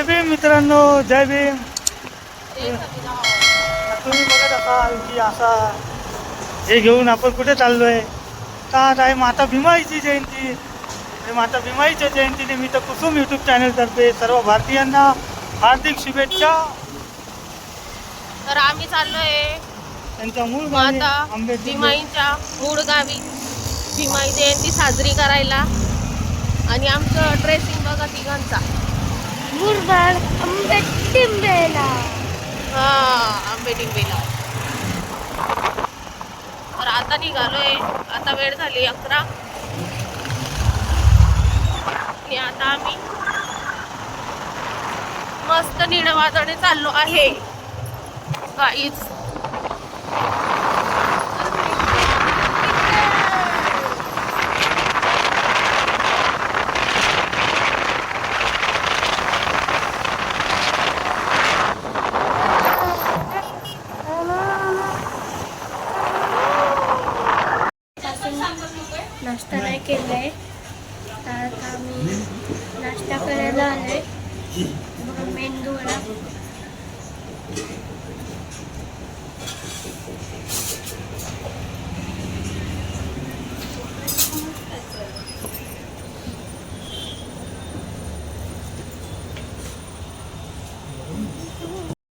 जय भीम मित्रांनो जय भीम. तुम्ही बघत असाल की असा हे घेऊन आपण कुठे चाललोय? तर आज आहे माता भीमाईची जयंती? आणि माता भीमाईच्या जयंतीनिमित्त कुसुम यूट्यूब चॅनलतर्फे सर्व भारतीयांना हार्दिक शुभेच्छा. तर आम्ही चाललोय त्यांचा मूळ गावी माता भीमाईच्या मूळ गावी. भीमाई जयंती साजरी करायला. आणि आमचं ड्रेसिंग बघा तिघांचा. मुरबाड आंबेटिंबेला हा आंबेटिंबेला तर आता निघालोय. आता वेळ झाली अकरा. आणि आता आम्ही मस्त निळवाजडे चाललो आहे. काहीच नाश्ता नाही केलाय तर आता आम्ही नाश्ता करायला बघा मेंदू वडा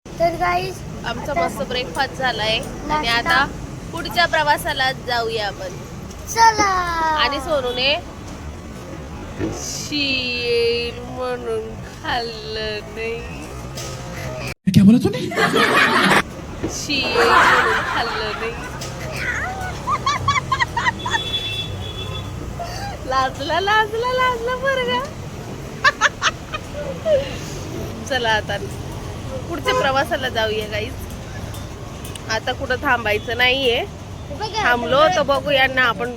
तर गाईज आमचा मस्त ब्रेकफास्ट झालाय. आणि नाश्ता. आता पुढच्या प्रवासाला जाऊया आपण. चला. आणि सोनूने शील म्हणून खाल्लं नाही क्या बोला तूने शील म्हणून खाल्लं नाही लाजला लाजला लाजला बरं का चला आता पुढच्या प्रवासाला जाऊया गाईज आता कुठं थांबायचं नाहीये थांबलो तर बघू यांना आपण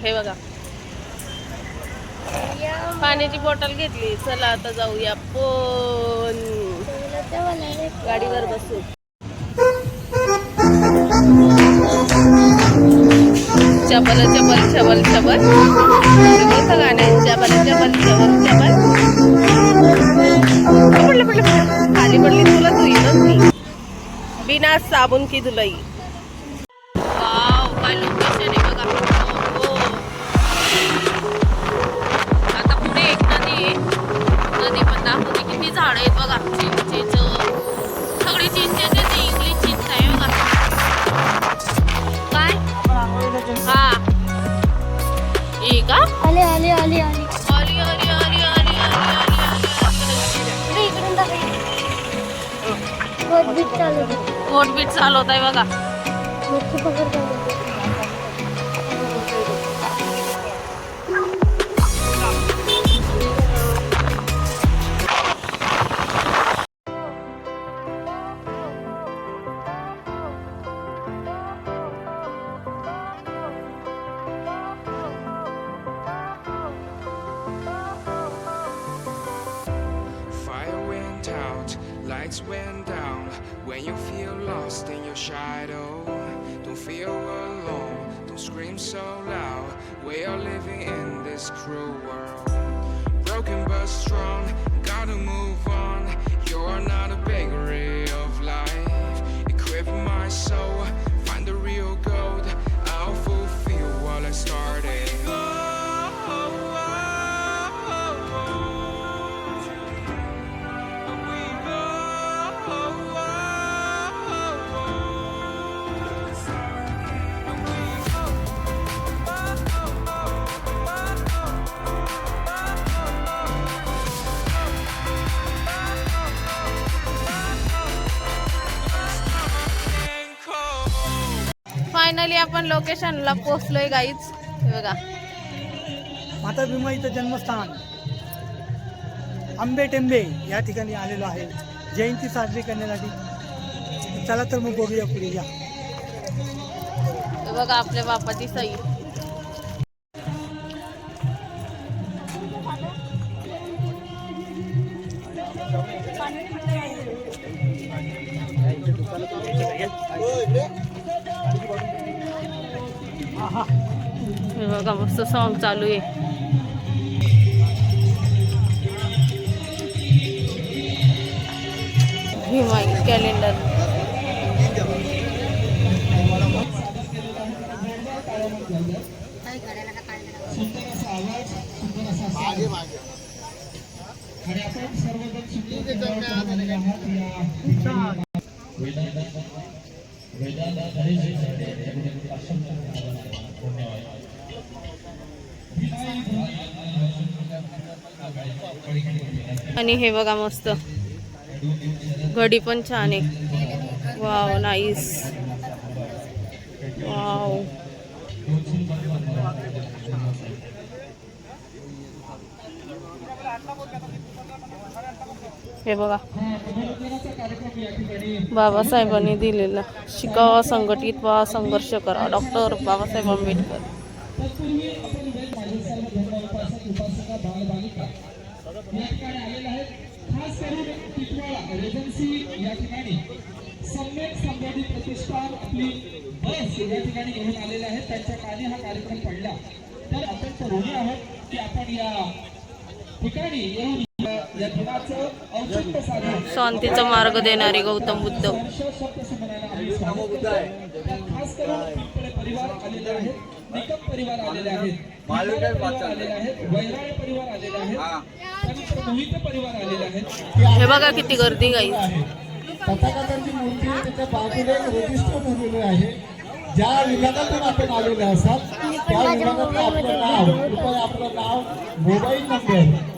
हे बघा पाण्याची बॉटल घेतली. चला आता जाऊया पण गाडीवर बसू. चबल चबल चबल चबल कोणतं गाणं आहे चबल चबल चबल चबल पडलं पडलं खाली पडली तुला धुईनच मी बिना साबुन की धुलाई. बहुत बीट चालू आहे. बोट बीट चालवत आहे बघा मच्छी पकड चालू आहे. Fire went out, lights went down. when you feel lost in your shadow, don't feel alone, don't scream so loud. We are living in this cruel world. Broken but strong, finally आपण लोकेशनला पोहोचलोय गाईच बघा. माता भीमाईचं जन्मस्थान. आंबे टेंबे या ठिकाणी आलेलो आहे. जयंती साजरी करण्यासाठी. चला तर मग बघूया पुढे. या. बघा आपल्या बापाची सई हे बघा मस्त सॉन्ग चालू आहे. कॅलेंडर सर्वजण आणि हे बघा मस्त. घडी पण छान आहे. वाव नाईस हे बघा. बाबासाहेबांनी दिलेलं शिकावा संघटित व्हा, संघर्ष करा. डॉक्टर बाबा बाबासाहेब आंबेडकर. प्रतिष्ठान बस हा कार्यक्रम शांतीचा मार्ग देणारे गौतम बुद्ध. परिवार आलेले आहेत हे बघा किती गर्दी गाई मूर्ती त्याच्या बाजूला एक रजिस्टर बनलेले आहे. ज्या विभागातून आपण आलेले असाल त्या विभागातलं आपलं नाव कृपया आपलं नाव मोबाईल नंबर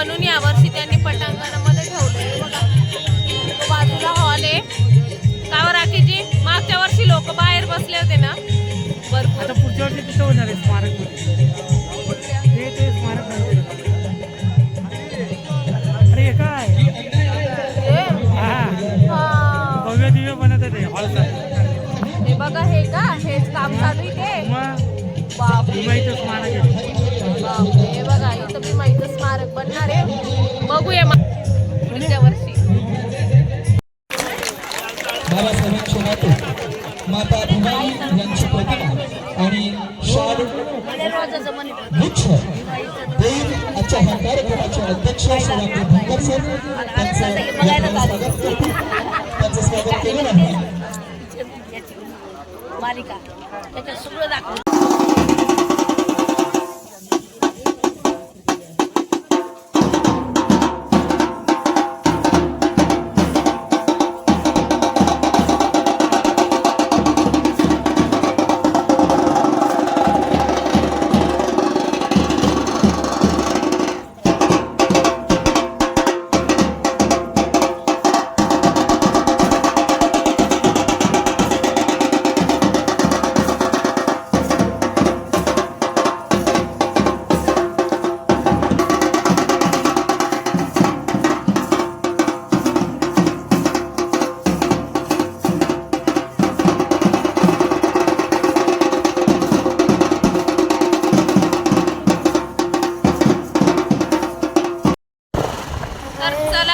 म्हणून यावर्षी त्यांनी पटांगणामध्ये ठेवले बाजूला हॉल आहे. का बरं राखीजी? मागच्या वर्षी लोक बाहेर बसले होते ना. भरपूर पुढच्या वर्षी तिथं होणार आहे स्मारक मा- पुढच्या वर्षी. बाबासाहेबांचे नाते माता भुमाई यांची प्रतिमा आणि शाल गुच्छ देऊन आजच्या ह्या कार्यक्रमाचे अध्यक्ष श्री भंकर सर त्यांचं स्वागत करतील. त्यांचं स्वागत केलं आहे मालिका. त्याच्यात सगळं दाखवलं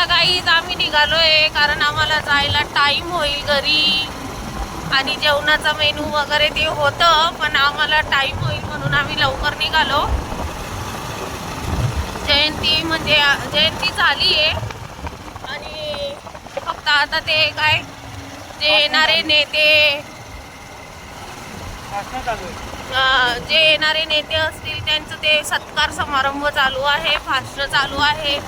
गाईज आम्ही निघालोय कारण आम्हाला जायला टाईम होईल घरी. आणि जेवणाचा मेनू वगैरे ते होतं पण आम्हाला टाईम होईल म्हणून आम्ही लवकर निघालो. जयंती म्हणजे जयंती झाली आहे आणि फक्त आता ते काय जे येणारे नेते जे येणारे नेते असतील त्यांचं ते सत्कार समारंभ चालू आहे भाषण चालू आहे.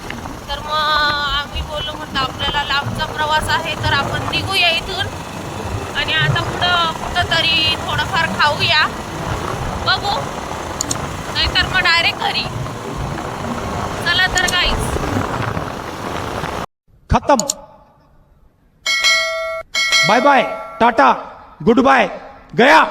तर मग आम्ही बोललो म्हटलं आपल्याला लांबचा प्रवास आहे तर आपण निघूया इथून. आणि आता पुढं कुठं तरी थोडंफार खाऊया. बघू. नाहीतर मग डायरेक्ट घरी. चला तर काहीच खतम. Bye bye tata good bye गया.